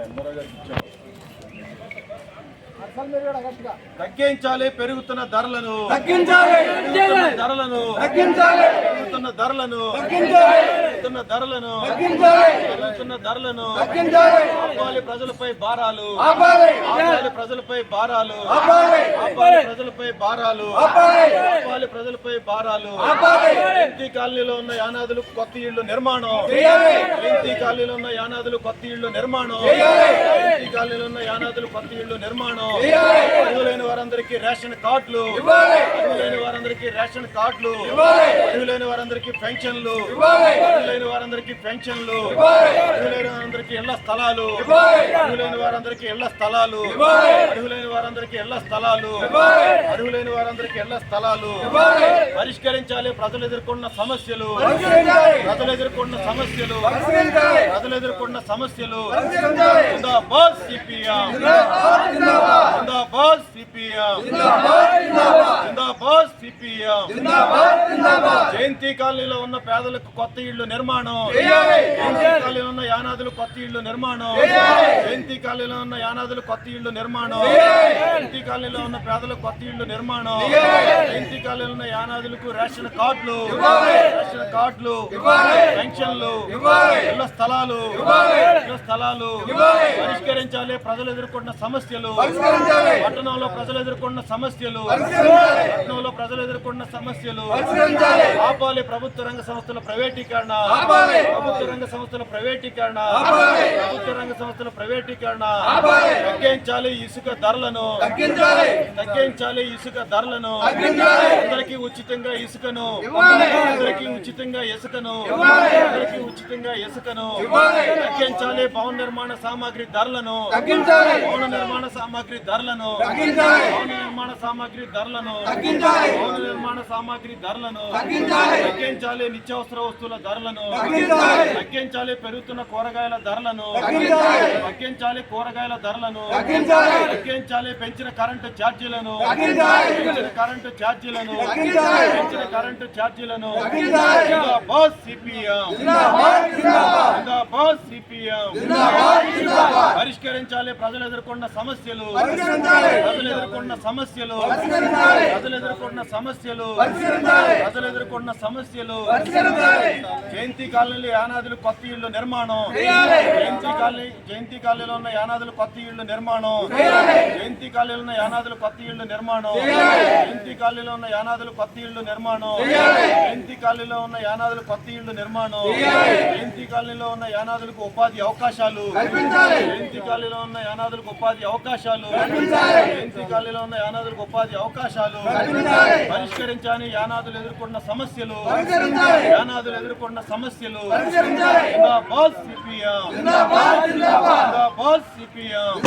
ఎందరో గారికి ఇచ్చాం. తగ్గించాలి పెరుగుతున్న ధరలను. తగ్గించాలి. ధరలను. తగ్గించాలి. పెరుగుతున్న ధరలను. తగ్గించాలి. పెరుగుతున్న ధరలను. తగ్గించాలి. పెరుగుతున్న ధరలను. తగ్గించాలి. ఆపాలి ప్రజలపై భారాలు. ఆపాలి. ఆపాలి ప్రజలపై భారాలు. ఆపాలి. ఆపాలి ప్రజలపై భారాలు. ఆపాలి. ఆపాలి ప్రజలపై భారాలు. ఆపాలి. కాలనీలో ఉన్న యానాదులు కొత్త ఇళ్ళు నిర్మాణం. చేయాలి. కాలనీలో ఉన్న యానాదులు కొత్త ఇళ్ళు నిర్మాణం. చేయాలి. ఎన్టీ కాలనీలో ఉన్న యానాదులు కొత్త ఇళ్ళు నిర్మాణం అర్హులైన వారందరికీ రేషన్ కార్డులు. అర్హులైన వారందరికీ రేషన్ కార్డులు ఇవ్వాలి. అర్హులైన వారందరికీ పెన్షన్లు ఇవ్వాలి. అర్హులైన వారందరికీ పెన్షన్లు ఇవ్వాలి. అర్హులైన వారందరికీ ఇళ్ళ స్థలాలు ఇవ్వాలి. అర్హులైన వారందరికీ ఇళ్ళ స్థలాలు ఇవ్వాలి. అర్హులైన వారందరికీ ఇళ్ళ స్థలాలు ఇవ్వాలి. అర్హులైన వారందరికీ ఇళ్ళ స్థలాలు పరిష్కరించాలి ప్రజలు ఎదుర్కొన్న సమస్యలు ప్రజలు ఎదుర్కొన్న సమస్యలు ప్రజలు ఎదుర్కొన్న సమస్యలు సిపిఎం. సిపిఎం. సిపిఎం జయంతి కాలనీలో ఉన్న పేదలకు కొత్త ఇళ్ళు నిర్మాణం జయంతి కాలనీలో ఉన్న యానాదులు కొత్త ఇళ్ళు నిర్మాణం. జయంతి కాలనీలో ఉన్న యానాదులు కొత్త ఇళ్ళు నిర్మాణం. జయంతి కాలనీలో ఉన్న పేదలకు కొత్త ఇళ్ళు నిర్మాణం. జయంతి కాలనీలో ఉన్న యానాదులకు రేషన్ కార్డులు. రేషన్ కార్డులు. పెన్షన్లు. ఇళ్ళ స్థలాలు. ఇళ్ళ స్థలాలు. పరిష్కరించాలి ప్రజలు ఎదుర్కొన్న సమస్యలు పట్టణంలో ప్రజలు ఎదుర్కొన్న సమస్యలు పట్టణంలో ప్రజలు ఎదుర్కొన్న సమస్యలు ఆపాలి. ప్రభుత్వ రంగ సంస్థల ప్రైవేటీకరణ. ప్రభుత్వ రంగ సంస్థల ప్రైవేటీకరణ. ప్రభుత్వ రంగ సంస్థల ప్రైవేటీకరణ. తగ్గించాలి ఇసుక ధరలను. తగ్గించాలి. ఇసుక ధరలను. అందరికీ ఉచితంగా ఇసుకను. అందరికీ ఉచితంగా ఇసుకను. అందరికీ ఉచితంగా ఇసుకను. తగ్గించాలి భవన నిర్మాణ సామాగ్రి ధరలను. భవన నిర్మాణ సామాగ్రి ధరలను. భవన నిర్మాణ సామాగ్రి ధరలను. తగ్గించాలి. భవన నిర్మాణ సామాగ్రి ధరలను తగ్గించాలి. నిత్యావసర వస్తువుల ధరలను తగ్గించాలి. పెరుగుతున్న కూరగాయల ధరలను తగ్గించాలి. కూరగాయల ధరలను తగ్గించాలి. పెంచిన కరెంటు ఛార్జీలను. పెంచిన కరెంటు ఛార్జీలను. పెంచిన కరెంటు ఛార్జీలను సిపిఎం సిపిఎం పరిష్కరించాలి ప్రజలు ఎదుర్కొన్న సమస్యలు. ప్రజలు ఎదుర్కొన్న సమస్యలు. ప్రజలు ఎదుర్కొన్న సమస్యలు. ప్రజలు ఎదుర్కొన్న సమస్యలు. జయంతి కాలనీలో యానాదులు కొత్త ఇళ్ళు నిర్మాణం. జయంతి కాలనీ జయంతి కాలనీలో ఉన్న యానాదులు కొత్త ఇళ్ళు నిర్మాణం. జయంతి కాలనీలో ఉన్న యానాదులు కొత్త ఇళ్ళు నిర్మాణం. జయంతి కాలనీలో ఉన్న యానాదులు కొత్త ఇళ్ళు నిర్మాణం. జయంతి కాలనీలో ఉన్న యానాదులు కొత్త ఇళ్ళు నిర్మాణం. జయంతి కాలనీలో ఉన్న యానాదులకు ఉపాధి అవకాశాలు. జయంతి కాలనీలో ఉన్న యానాదులకు ఉపాధి అవకాశాలు. జయంతి కాలనీలో ఉన్న యానాదులకు ఉపాధి అవకాశాలు. పరిష్కరించాలని యానాదులు ఎదుర్కొన్న సమస్యలు. యానాదులు ఎదుర్కొన్న సమస్యలు సిపిఎం సిపిఎం